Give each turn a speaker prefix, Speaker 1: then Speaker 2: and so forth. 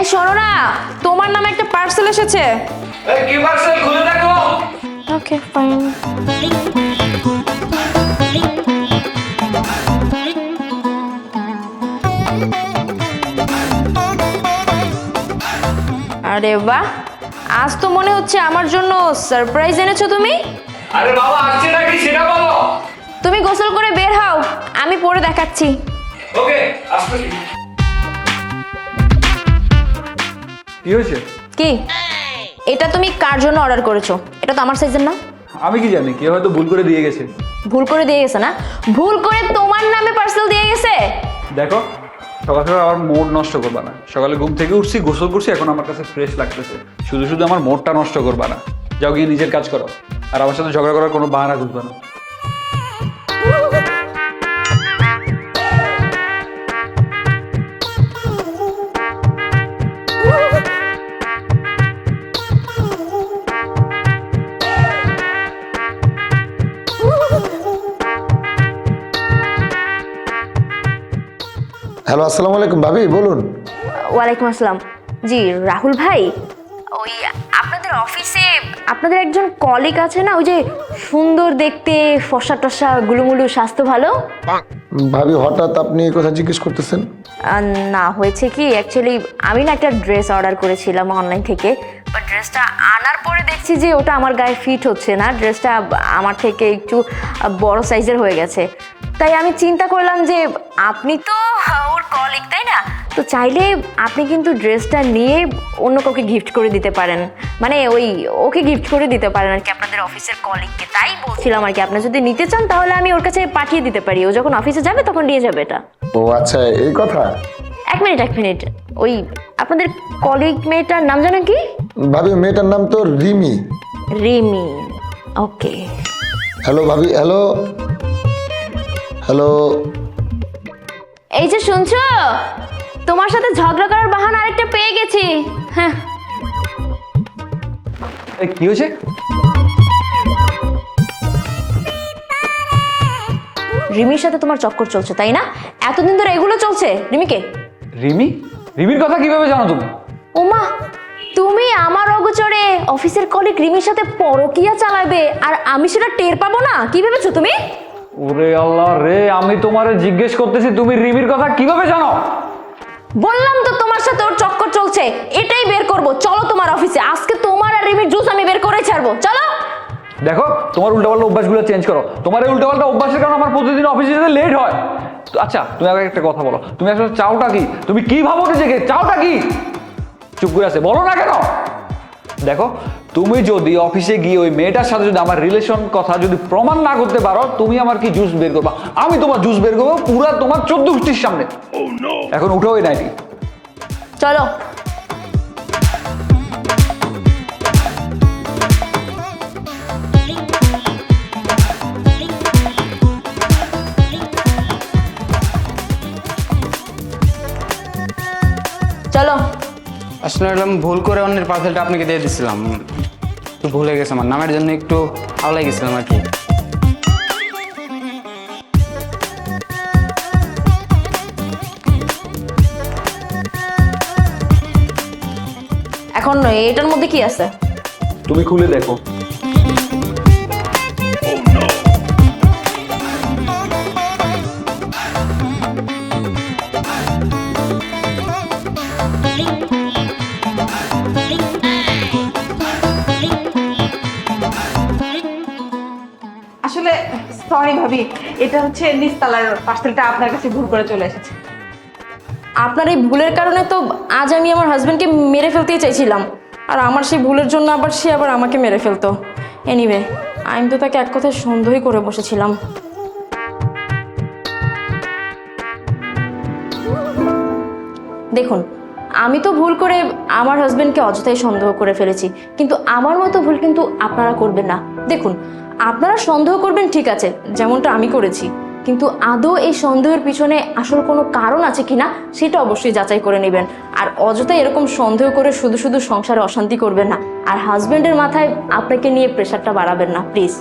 Speaker 1: এই শোনো না তোমার নামে একটা পার্সেল এসেছে।
Speaker 2: এই কি পার্সেল খুলে দেখো।
Speaker 1: ওকে ফাইন আরে বাহ আজ তো মনে হচ্ছে আমার জন্য সারপ্রাইজ এনেছো তুমি।
Speaker 2: আরে বাবা আসছে নাকি? সেটা বলো।
Speaker 1: তুমি গোসল করে বের হও আমি পরে দেখাচ্ছি।
Speaker 2: ওকে আসতেছি
Speaker 3: কি হয়েছে?
Speaker 1: কি? এটা তুমি কার জন্য অর্ডার করেছ? এটা তো আমার সাইজের না?
Speaker 3: আমি কি জানি কেউ হয়তো ভুল করে দিয়ে গেছে।
Speaker 1: ভুল করে দিয়ে গেছে না? ভুল করে তোমার নামে পার্সেল দিয়ে গেছে?
Speaker 3: দেখো সকাল সকাল আমার মোড নষ্ট করবা না। সকালে ঘুম থেকে উঠছি গোসল করছি এখন আমার কাছে ফ্রেশ লাগতেছে। শুধু শুধু আমার মোডটা নষ্ট করবা না। যাও গিয়ে নিজের কাজ করো। আর আমার সাথে ঝগড়া করার কোনো বাহানা খুঁজবা না।
Speaker 4: হ্যালো আসসালামু আলাইকুম ভাবি বলুন।
Speaker 1: ওয়ালাইকুম আসসালাম। জি রাহুল ভাই ওই আপনাদের অফিসে আপনাদের একজন কলিগ আছে না ওই যে সুন্দর দেখতে ফসা টসা গুলুমুলু স্বাস্থ্য ভালো?
Speaker 4: ভাবি হঠাৎ আপনি এই কথা জিজ্ঞেস করতেছেন?
Speaker 1: আহ, না হয়েছে কি অ্যাকচুয়ালি আমি না একটা ড্রেস অর্ডার করেছিলাম অনলাইন থেকে বাট ড্রেসটা আনার পরে দেখছি যে ওটা আমার গায়ে ফিট হচ্ছে না ড্রেসটা আমার থেকে একটু আহ, বড় সাইজের হয়ে গেছে। তাই আমি চিন্তা করলাম যে আপনি তো ওর কলিগ তাই না? তো চাইলে আপনি কিন্তু ড্রেসটা নিয়ে অন্য কাউকে গিফট করে দিতে পারেন। মানে ওই ওকে গিফট করে দিতে পারেন আর কি আপনাদের অফিসের কলিগকে তাই বলছিলাম আর কি আপনি যদি নিতে চান তাহলে আমি ওর কাছে পাঠিয়ে দিতে পারি। ও যখন অফিসে যাবে তখন নিয়ে যাবে এটা।
Speaker 4: ও আচ্ছা এই কথা?
Speaker 1: এক মিনিট এক মিনিট ওই আপনাদের কলিগ মেয়েটার নাম জানেন কি?
Speaker 4: ভাবি মেয়েটার নাম তো রিমি।
Speaker 1: রিমি ওকে
Speaker 4: হ্যালো ভাবি হ্যালো হ্যালো।
Speaker 1: এই যে শুনছো? তোমার সাথে ঝগড়া করার বাহানা আরেকটা পেয়ে গেছি। হ্যাঁ।
Speaker 3: কি হয়েছে?
Speaker 1: রিমির সাথে তোমার চক্কর চলছে তাই না? এতদিন ধরে এগুলো চলছে। রিমিকে?
Speaker 3: রিমি? রিমির কথা কীভাবে জানো তুমি?
Speaker 1: ওমা তুমি আমার অগোচরে অফিসের কলিগ রিমির সাথে পরকিয়া চালাবে আর আমি সেটা টের পাবো না? কি ভেবেছো তুমি?
Speaker 3: ওরে আল্লাহ রে আমি তোমারে জিজ্ঞেস করতেছি তুমি রিমির কথা কীভাবে জানো?
Speaker 1: বললাম তো তোমার সাথে ওর চক্কর চলছে এটাই বের করব। চলো তোমার অফিসে আজকে তোমার আর রিমির জুস আমি বের করে ছাড়বো। চলো।
Speaker 3: দেখো তোমার উল্টাপাল্টা অভ্যাসগুলো চেঞ্জ করো। তোমার এই উল্টাপাল্টা অভ্যাসের কারণে আমার প্রতিদিন অফিসে যেতে লেট হয়। আচ্ছা তুমি আমাকে একটা কথা বলো। তুমি আসলে চাওটা কি? তুমি কি ভাবো নিজেকে চাওটা কি? চুপ করে আছে। বলো না কেন? দেখো তুমি যদি অফিসে গিয়ে ওই মেয়েটার সাথে যদি আমার রিলেশন কথা যদি প্রমাণ না করতে পারো তুমি আমার কি জুস বের করবা? আমি তোমার জুস বের করব পুরা তোমার চোদ্দ গোষ্ঠীর সামনে। এখন উঠো ওই নাইটি।
Speaker 1: চলো চলো।
Speaker 5: আসলে ম্যাডাম ভুল করে অন্যের পার্সেলটা আপনাকে দিয়ে দিছিলাম। একটু ভুলে গেছে আমার নামের জন্য একটু আওলাই গেছিলাম আর কি।
Speaker 1: এখন এটার মধ্যে কি আছে?
Speaker 3: তুমি খুলে দেখো।
Speaker 6: সরি ভাবি, এটা হচ্ছে নিস্তালার পার্সেলটা আপনার কাছে ভুল করে চলে এসেছে।
Speaker 1: আপনার এই ভুলের কারণে তো আজ আমি আমার হাজব্যান্ডকে মেরে ফেলতেই চাইছিলাম। আর আমার সেই ভুলের জন্য আবার সে আবার আমাকে মেরে ফেলতো। এনিওয়ে আমি তো তাকে এক কথায় সন্দেহই করে বসেছিলাম। দেখুন, আমি তো ভুল করে আমার হাজব্যান্ডকে অযথাই সন্দেহ করে ফেলেছি। কিন্তু আমার মতো ভুল কিন্তু আপনারা করবেন না। দেখুন আপনারা সন্দেহ করবেন, ঠিক আছে, যেমনটা আমি করেছি। কিন্তু আদৌ এই সন্দেহের পিছনে আসল কোনো কারণ আছে কি না সেটা অবশ্যই যাচাই করে নেবেন। আর অযথা এরকম সন্দেহ করে শুধু শুধু সংসারে অশান্তি করবেন না। আর হাজব্যান্ডের মাথায় আপনাকে নিয়ে প্রেশারটা বাড়াবেন না প্লিজ